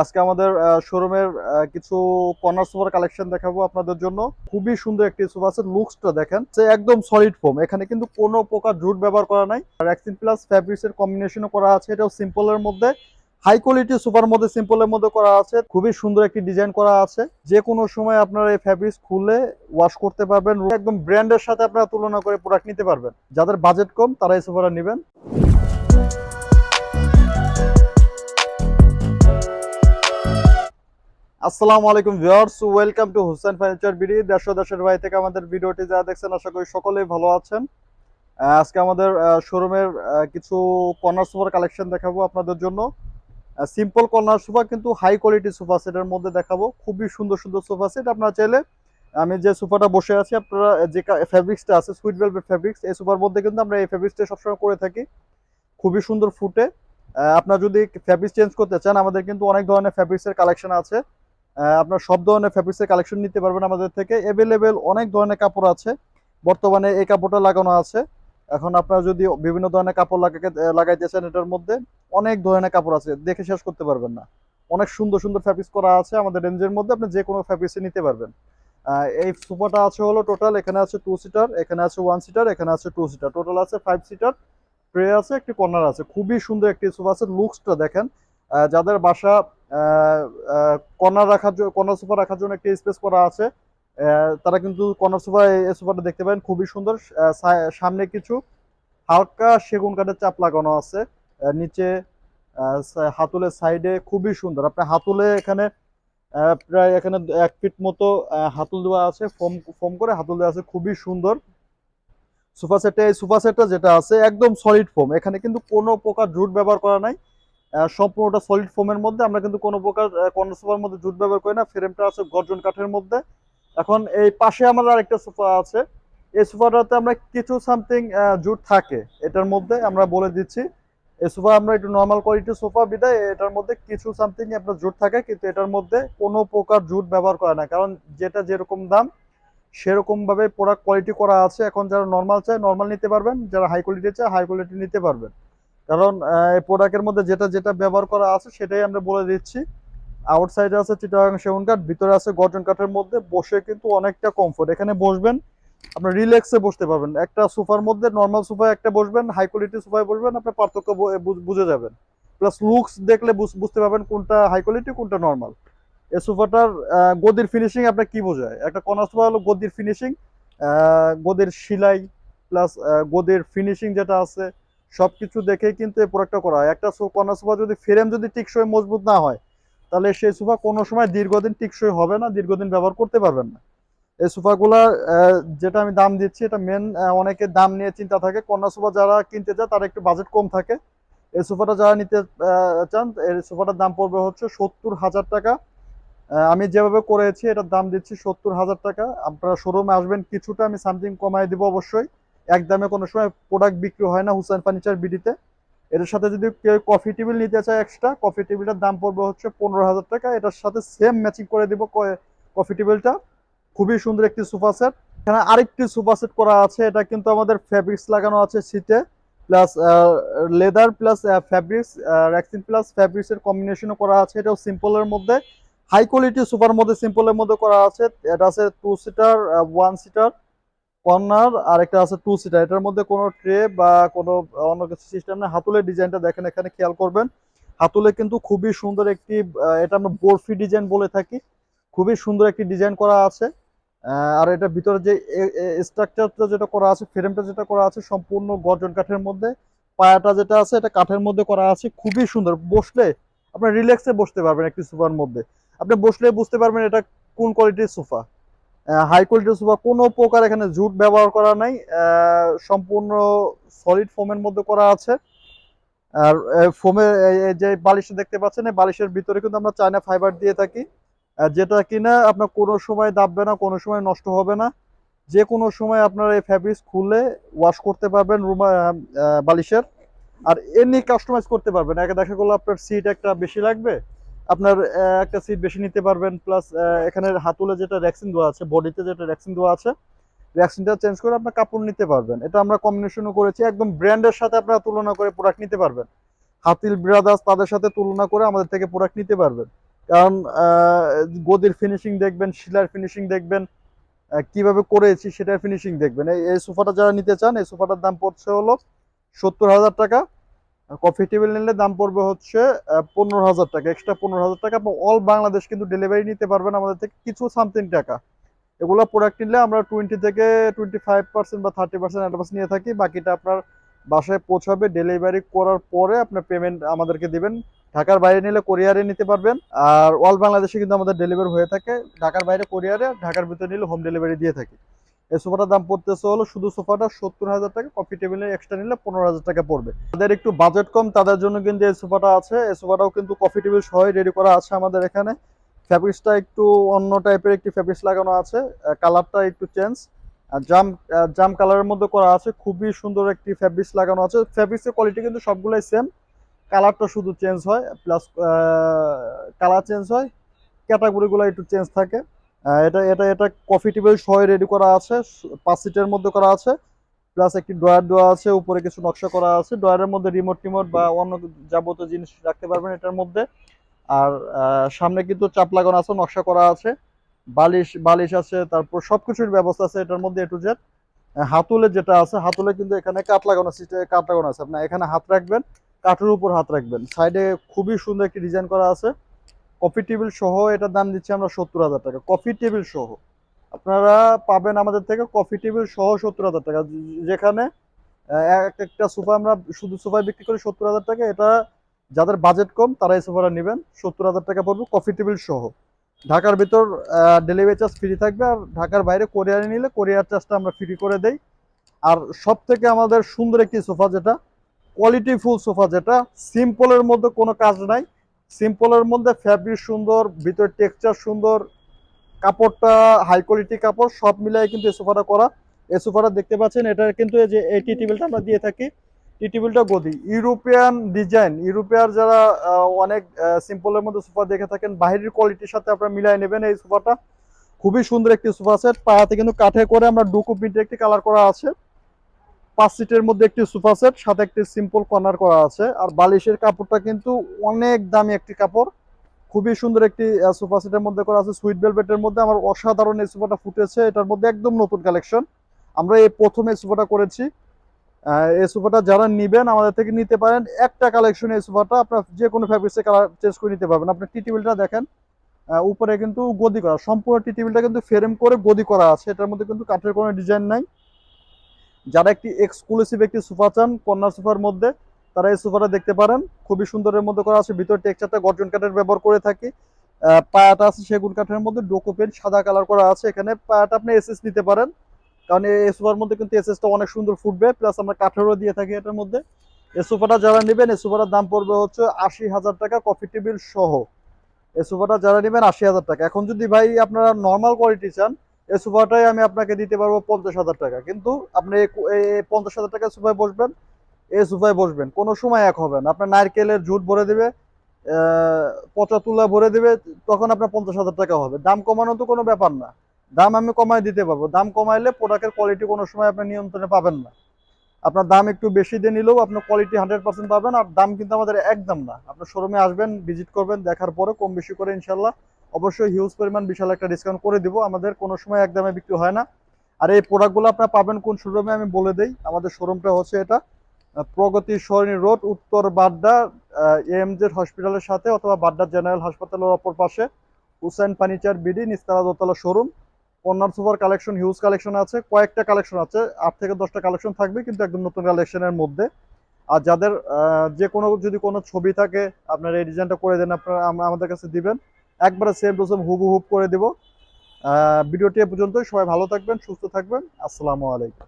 আজকে আমাদের শোরুমের কিছু কর্নার সোফার কালেকশন দেখাবো আপনাদের জন্য। খুবই সুন্দর একটি সোফা আছে লুকসটা দেখেন। সে একদম সলিড ফোম এখানে কিন্তু কোনো প্রকার জুট ব্যবহার করা নাই। আর র্যাক্সিন প্লাস ফ্যাব্রিক্স এর কম্বিনেশনও করা আছে, এটাও সিম্পলের মধ্যে। হাই কোয়ালিটি সুপার মধ্যে সিম্পলের মধ্যে করা আছে, খুবই সুন্দর একটি ডিজাইন করা আছে। যে কোনো সময় আপনারা এই ফ্যাব্রিক্স খুলে ওয়াশ করতে পারবেন, একদম ব্র্যান্ডের সাথে আপনারা তুলনা করে প্রোডাক্ট নিতে পারবেন। যাদের বাজেট কম তারা এই সোফাটা নেবেন। আসসালামু আলাইকুম viewers, welcome to Hossain furniture BD. দেশ দেশের বাইরে থেকে আমাদের ভিডিওটি যা দেখছেন, আশা করি সকলেই ভালো আছেন। আজকে আমাদের শোরুমের কিছু কর্নার সোফার কালেকশন দেখাবো আপনাদের জন্য। সিম্পল কর্নার সোফা, কিন্তু হাই কোয়ালিটি সোফা সেটের মধ্যে দেখাবো। খুবই সুন্দর সুন্দর সোফা সেট। আপনারা চাইলে, আমি যে সোফাটা বসে আছি, আপনারা যে ফ্যাব্রিক্সটা আছে সুইট ভেলভেট ফ্যাব্রিক্স এই সোফার মধ্যে কিন্তু আমরা এই ফ্যাব্রিক্সটা সবসময় করে থাকি। খুবই সুন্দর ফুটে। আপনারা যদি ফ্যাব্রিক্স চেঞ্জ করতে চান, আমাদের কিন্তু অনেক ধরনের ফ্যাব্রিক্সের কালেকশন আছে। আপনার সব ধরনের ফ্যাব্রিক্সের কালেকশন নিতে পারবেন আমাদের থেকে। অ্যাভেলেবেল অনেক ধরনের কাপড় আছে। বর্তমানে এই কাপড়টা লাগানো আছে। এখন আপনারা যদি বিভিন্ন ধরনের কাপড় লাগাতে লাগাইতে চান এটার মধ্যে, অনেক ধরনের কাপড় আছে। দেখে শেষ করতে পারবেন না। অনেক সুন্দর সুন্দর ফ্যাব্রিক্স করা আছে আমাদের রেঞ্জের মধ্যে। আপনি যে কোনো ফ্যাব্রিক্সে নিতে পারবেন। এই সোফাটা আছে হলো টোটাল এখানে আছে টু সিটার এখানে আছে ওয়ান সিটার এখানে আছে টু সিটার টোটাল আছে ফাইভ সিটার ট্রে আছে, একটি কর্নার আছে। খুবই সুন্দর একটি সোফা আছে। লুকসটা দেখেন। যাদের বাসা কর্নার রাখার জন্য কর্নার সোফা রাখার জন্য একটি স্পেস করা আছে। তারা কিন্তু কর্নার সোফা এই সোফাটা দেখতে পাবেন খুবই সুন্দর। সামনে কিছু হালকা সেগুন কাঠের চাপ লাগানো আছে। নিচে হাতুলের সাইডে খুবই সুন্দর। আপনার হাতুলে এখানে প্রায় এখানে এক ফিট মতো হাতুল দেওয়া আছে। ফোম ফোম করে হাতুল দেওয়া আছে। খুবই সুন্দর। সোফা সেটে এই সোফা সেটটা যেটা আছে, একদম সলিড ফোম এখানে কিন্তু কোনো প্রকার জুট ব্যবহার করা নাই। সম্পূর্ণটা সলিড ফোমের মধ্যে। আমরা কিন্তু কোনো প্রকার কর্নার সোফার মধ্যে জুট ব্যবহার করি না। ফ্রেমটা আছে গর্জন কাঠের মধ্যে। এখন এই পাশে আমার আরেকটা সোফা আছে। এই সোফাটাতে আমরা কিছু সামথিং জুট থাকে এটার মধ্যে। আমরা বলে দিচ্ছি, এই সোফা আমরা একটু নর্মাল কোয়ালিটির সোফা বিদায়। এটার মধ্যে কিছু সামথিং আপনার জুট থাকে, কিন্তু এটার মধ্যে কোনো প্রকার জুট ব্যবহার করে না। কারণ যেটা যেরকম দাম সেরকম ভাবে প্রোডাক্ট কোয়ালিটি করা আছে। এখন যারা নর্মাল চায় নর্মাল নিতে পারবেন। যারা হাই কোয়ালিটি চায় হাই কোয়ালিটি নিতে পারবেন। কারণ এই প্রোডাক্টের মধ্যে যেটা যেটা ব্যবহার করা আছে সেটাই আমরা বলে দিচ্ছি। আউটসাইডে আছে চিটাগাং সেগুন কাঠ, ভিতরে আছে গর্জন কাঠের মধ্যে, বসে কিন্তু অনেকটা কমফোর্ট এখানে বসবেন আপনার রিল্যাক্সে বসতে পারবেন। একটা সোফার মধ্যে নর্মাল সোফায় একটা বসবেন হাই কোয়ালিটি সোফায় বসবেন, আপনার পার্থক্য বুঝে যাবেন। প্লাস লুকস দেখলে বুঝ- বুঝতে পারবেন কোনটা হাই কোয়ালিটি কোনটা নর্মাল এই সোফাটার গদির ফিনিশিং আপনার কি বোঝায়? একটা কর্নার সোফা হলো গদির ফিনিশিং গদির সেলাই প্লাস গদির ফিনিশিং যেটা আছে সবকিছু দেখে কিন্তু এই প্রোডাক্টটা করা হয়। একটা কর্নার সোফা যদি ফ্রেম যদি টিকসই মজবুত না হয়, তাহলে সেই সোফা কোনো সময় দীর্ঘদিন টিকসই হবে না, দীর্ঘদিন ব্যবহার করতে পারবেন না। এই সোফাগুলা যেটা আমি দাম দিচ্ছি, এটা মেন অনেকে দাম নিয়ে চিন্তা থাকে। কন্যা সোফা যারা কিনতে চায়, তার একটু বাজেট কম থাকে। এই সোফাটা যারা নিতে চান, এই সোফাটার দাম পড়বে হচ্ছে সত্তর হাজার টাকা। আমি যেভাবে করেছি, এটার দাম দিচ্ছি সত্তর হাজার টাকা। আপনারা শোরুমে আসবেন, কিছুটা আমি সামথিং কমাই দিব অবশ্যই। এক দামে কোনো সময় প্রোডাক্ট বিক্রি হয় না হুসাইন ফার্নিচার বিডিতে এটার সাথে যদি কেউ কফি টেবিল নিতে চায় এক্সট্রা কফি টেবিলটার দাম পড়বে হচ্ছে পনেরো হাজার টাকা। এটার সাথে সেম ম্যাচিং করে দিব কফি টেবিলটা খুবই সুন্দর একটি সোফা সেট এখানে আরেকটি সোফা সেট করা আছে, এটা কিন্তু আমাদের ফ্যাব্রিক্স লাগানো আছে সিটে plus leather plus fabrics rexine plus fabrics এর কম্বিনেশনও করা আছে। এটাও সিম্পলের মধ্যে। হাই কোয়ালিটি সুপার মধ্যে সিম্পলের মধ্যে করা আছে। এটা আছে two seater one seater corner আর একটা আছে টু সিটার এটার মধ্যে কোনো ট্রে বা কোনো অন্য কিছু সিস্টেম নেই। হাতুলের ডিজাইনটা দেখেন, এখানে খেয়াল করবেন। হাতুলে কিন্তু খুবই সুন্দর একটি এটা আমরা বরফি ডিজাইন বলে থাকি। খুবই সুন্দর একটি ডিজাইন করা আছে। আর এটার ভিতরে যে স্ট্রাকচারটা যেটা করা আছে ফ্রেমটা যেটা করা আছে, সম্পূর্ণ গর্জন কাঠের মধ্যে। পায়াটা যেটা আছে, এটা কাঠের মধ্যে করা আছে। খুবই সুন্দর। বসলে আপনার রিল্যাক্সে বসতে পারবেন একটি সোফার মধ্যে। আপনি বসলে বুঝতে পারবেন এটা কোন কোয়ালিটির সোফা। হাই কোয়ালিটির সোফা কোনো প্রকার এখানে জুট ব্যবহার করা নাই সম্পূর্ণ সলিড ফোমের মধ্যে করা আছে। আর ফোমের যে বালিশটা দেখতে পাচ্ছেন, এই বালিশের ভিতরে কিন্তু আমরা চায়না ফাইবার দিয়ে থাকি। যেটা কিনা আপনার কোনো সময় দাববে না, কোনো সময় নষ্ট হবে না। যে কোনো সময় আপনার এই ফ্যাব্রিক্স খুলে ওয়াশ করতে পারবেন রুমা বালিশের। আর এমনি কাস্টমাইজ করতে পারবেন। একে দেখা গেলো আপনার সিট একটা বেশি লাগবে আপনার একটা সিট বেশি নিতে পারবেন প্লাস এখানে হাতুলে যেটা র্যাক্সিন দেওয়া আছে বডিতে যেটা র্যাক্সিন দেওয়া আছে র্যাক্সিনটা চেঞ্জ করে আপনার কাপড় নিতে পারবেন। এটা আমরা কম্বিনেশনও করেছি, একদম ব্র্যান্ডের সাথে আপনারা তুলনা করে প্রোডাক্ট নিতে পারবেন। হাতিল ব্রাদার্স তাদের সাথে তুলনা করে আমাদের থেকে প্রোডাক্ট নিতে পারবেন। কারণ গদির ফিনিশিং দেখবেন, শিলার ফিনিশিং দেখবেন কীভাবে করেছি সেটার ফিনিশিং দেখবেন। এই সোফাটা যারা নিতে চান, এই সোফাটার দাম পড়ছে হলো সত্তর হাজার টাকা। কফি টেবিল নিলে দাম পড়বে হচ্ছে পনেরো হাজার টাকা। এক্সট্রা পনেরো হাজার টাকা। অল বাংলাদেশ কিন্তু ডেলিভারি নিতে পারবেন আমাদের থেকে কিছু সামথিং টাকা। এগুলো প্রোডাক্ট নিলে আমরা টোয়েন্টি থেকে টোয়েন্টি ফাইভ পার্সেন্ট বা থার্টি পার্সেন্ট অ্যাডভান্স নিয়ে থাকি। বাকিটা আপনার বাসায় পৌঁছাবে ডেলিভারি করার পরে আপনার পেমেন্ট আমাদেরকে দিবেন। ঢাকার বাইরে নিলে কোরিয়ারে নিতে পারবেন। আর অল বাংলাদেশে কিন্তু আমাদের ডেলিভারি হয়ে থাকে। ঢাকার বাইরে কোরিয়ারে ঢাকার ভিতরে নিলে হোম ডেলিভারি দিয়ে থাকি। এই সোফাটার দাম পড়তেছে হলো শুধু সোফাটা সত্তর হাজার টাকা কফি টেবিলে এক্সট্রা নিলে পনেরো হাজার টাকা পড়বে। তাদের একটু বাজেট কম, তাদের জন্য কিন্তু এই সোফাটা আছে। এই সোফাটাও কিন্তু কফি টেবিল সহ রেডি করা আছে আমাদের এখানে। ফ্যাব্রিক্সটা একটু অন্য টাইপের একটি ফ্যাব্রিক্স লাগানো আছে কালারটা একটু চেঞ্জ জাম জাম কালারের মধ্যে করা আছে, খুবই সুন্দর একটি ফ্যাব্রিক্স লাগানো আছে। ফ্যাব্রিক্সের কোয়ালিটি কিন্তু সবগুলোই সেম কালারটা শুধু চেঞ্জ হয় প্লাস কালার চেঞ্জ হয়। ক্যাটাগরিগুলো একটু চেঞ্জ থাকে। এটা এটা এটা কফি টেবিল সহ রেডি করা আছে, পাঁচ সিটের মধ্যে করা আছে প্লাস একটি ড্রয়ার দেওয়া আছে, উপরে কিছু নকশা করা আছে ড্রয়ারের মধ্যে রিমোট টিমোট বা অন্য যাবতীয় জিনিস রাখতে পারবেন এটার মধ্যে। আর সামনে কিন্তু চাপ লাগানো আছে, নকশা করা আছে, বালিশ বালিশ আছে, তারপর সবকিছুর ব্যবস্থা আছে এটার মধ্যে এ টু হাতুলে যেটা আছে, হাতুলে কিন্তু এখানে কাঠ লাগানো সিটে কাঠ লাগানো আছে। আপনার এখানে হাত রাখবেন, কাঠের উপর হাত রাখবেন। সাইডে খুবই সুন্দর একটি ডিজাইন করা আছে। কফি টেবিল সহ এটার দাম দিচ্ছি আমরা সত্তর হাজার টাকা। কফি টেবিল সহ। আপনারা পাবেন আমাদের থেকে কফি টেবিল সহ সত্তর হাজার টাকা। যেখানে এক একটা সোফা আমরা শুধু সোফা বিক্রি করি সত্তর হাজার টাকা। এটা যাদের বাজেট কম, তারা এই সোফাটা নেবেন। সত্তর হাজার টাকা পড়বে কফি টেবিল সহ। ঢাকার ভিতর ডেলিভারি চার্জ ফ্রি থাকবে। আর ঢাকার বাইরে কোরিয়ারে নিলে কোরিয়ার চার্জটা আমরা ফ্রি করে দেই। আর সব থেকে আমাদের সুন্দর একটি সোফা যেটা কোয়ালিটি ফুল সোফা যেটা সিম্পলের মধ্যে কোনো কাজ নাই। সিম্পলের মধ্যে ফ্যাব্রিক সুন্দর, ভিতর টেক্সচার সুন্দর, কাপড়টা হাই কোয়ালিটি কাপড়, সব মিলাই কিন্তু এই সোফাটা করা। এই সোফাটা দেখতে পাচ্ছেন, এটা কিন্তু এই যে এই টি টেবিলটা আমরা দিয়ে থাকি। টি টেবিলটা গদি। ইউরোপিয়ান ডিজাইন ইউরোপিয়ার যারা অনেক সিম্পলের মধ্যে সোফা দেখে থাকেন, বাহিরের কোয়ালিটির সাথে আপনারা মিলাই নেবেন এই সোফাটা। খুবই সুন্দর একটি সোফা সেট পায়াতে কিন্তু কাঠে করে আমরা ডুকু প্রিন্টে একটি কালার করা আছে। পাঁচ সিটের মধ্যে একটি সোফা সেট, সাথে একটি সিম্পল কর্নার করা আছে। আর বালিশের কাপড়টা কিন্তু অনেক দামি একটি কাপড়। খুবই সুন্দর একটি সোফা সেটের মধ্যে করা আছে। সুইট ভেলভেটের মধ্যে আমার অসাধারণ এই সোফাটা ফুটেছে। এটার মধ্যে একদম নতুন কালেকশন আমরা এই প্রথম এই সোফাটা করেছি। এই সোফাটা যারা নিবেন, আমাদের থেকে নিতে পারেন। একটা কালেকশন এই সোফাটা আপনার যে কোনো ফ্যাব্রিক্সে কালার চেঞ্জ করে নিতে পারবেন। আপনি টি টেবিলটা দেখেন। উপরে কিন্তু গদি করা। সম্পূর্ণ টি টেবিলটা কিন্তু ফ্রেম করে গদি করা আছে। এটার মধ্যে কিন্তু কাঠের কোনো ডিজাইন নাই। যারা একটি এক্সক্লুসিভ একটি সোফা চান, কন্যা সোফার মধ্যে, তারা এই সোফাটা দেখতে পারেন। খুবই সুন্দরের মধ্যে করা আছে। ভিতর টেক্সচারটা গর্জন কাঠের ব্যবহার করে থাকি। পায়াটা আছে সেগুন কাঠের মধ্যে, ডোকো পেন্ট সাদা কালার করা আছে এখানে। পায়াটা আপনি এসএস নিতে পারেন। কারণ এই সোফার মধ্যে কিন্তু এসএসটা অনেক সুন্দর ফুটবে। প্লাস আমরা কাঠেরও দিয়ে থাকি এটার মধ্যে। এই সোফাটা যারা নেবেন, এই সোফাটার দাম পড়বে হচ্ছে আশি হাজার টাকা কফি টেবিল সহ। এই সোফাটা যারা নেবেন, আশি হাজার টাকা। এখন যদি ভাই আপনারা নর্মাল কোয়ালিটি চান এই সোফাটাই আমি আপনাকে দিতে পারব পঞ্চাশ হাজার টাকা। কিন্তু আপনি পঞ্চাশ হাজার টাকা সোফায় বসবেন, এই সোফায় বসবেন। কোনো সময় এক হবে না। আপনার নারকেলের ঝুট ভরে দেবে পচা তুলা ভরে দেবে, তখন আপনার পঞ্চাশ হাজার টাকা হবে। দাম কমানো তো কোনো ব্যাপার না। দাম আমি কমায় দিতে পারব। দাম কমাইলে প্রোডাক্টের কোয়ালিটি কোনো সময় আপনি নিয়ন্ত্রণে পাবেন না। আপনার দাম একটু বেশি দিয়ে নিলেও আপনার কোয়ালিটি হান্ড্রেড পার্সেন্ট পাবেন। আর দাম কিন্তু আমাদের একদম না। আপনার শোরুমে আসবেন ভিজিট করবেন, দেখার পরে কম বেশি করে ইনশাল্লাহ অবশ্যই হিউজ পরিমাণ বিশাল একটা ডিসকাউন্ট করে দিব। আমাদের কোনো সময় একদমে বিক্রি হয় না। আর এই প্রোডাক্টগুলো আপনারা পাবেন কোন শোরুমে আমি বলে দেই। আমাদের শোরুমটা হচ্ছে এটা প্রগতি সরণি রোড, উত্তর বাড্ডা এএমজেড হসপিটালের সাথে অথবা বাড্ডা জেনারেল হাসপাতালের অপর পাশে। হুসাইন ফার্নিচার বিডি নিস্তারা দোতলা showroom corner super collection huge collection আছে। কয়েকটা কালেকশন আছে। আট থেকে দশটা কালেকশন থাকবে কিন্তু একদম নতুন কালেকশনের মধ্যে। আর যাদের যে কোনো, যদি কোনো ছবি থাকে, আপনারা এই ডিজাইনটা করে দেন, আপনারা আমাদের কাছে দিবেন। একবারে সেম টু সেম হুবু হুব করে দেবো। ভিডিওটি এ পর্যন্তই। সবাই ভালো থাকবেন, সুস্থ থাকবেন। আসসালামু আলাইকুম।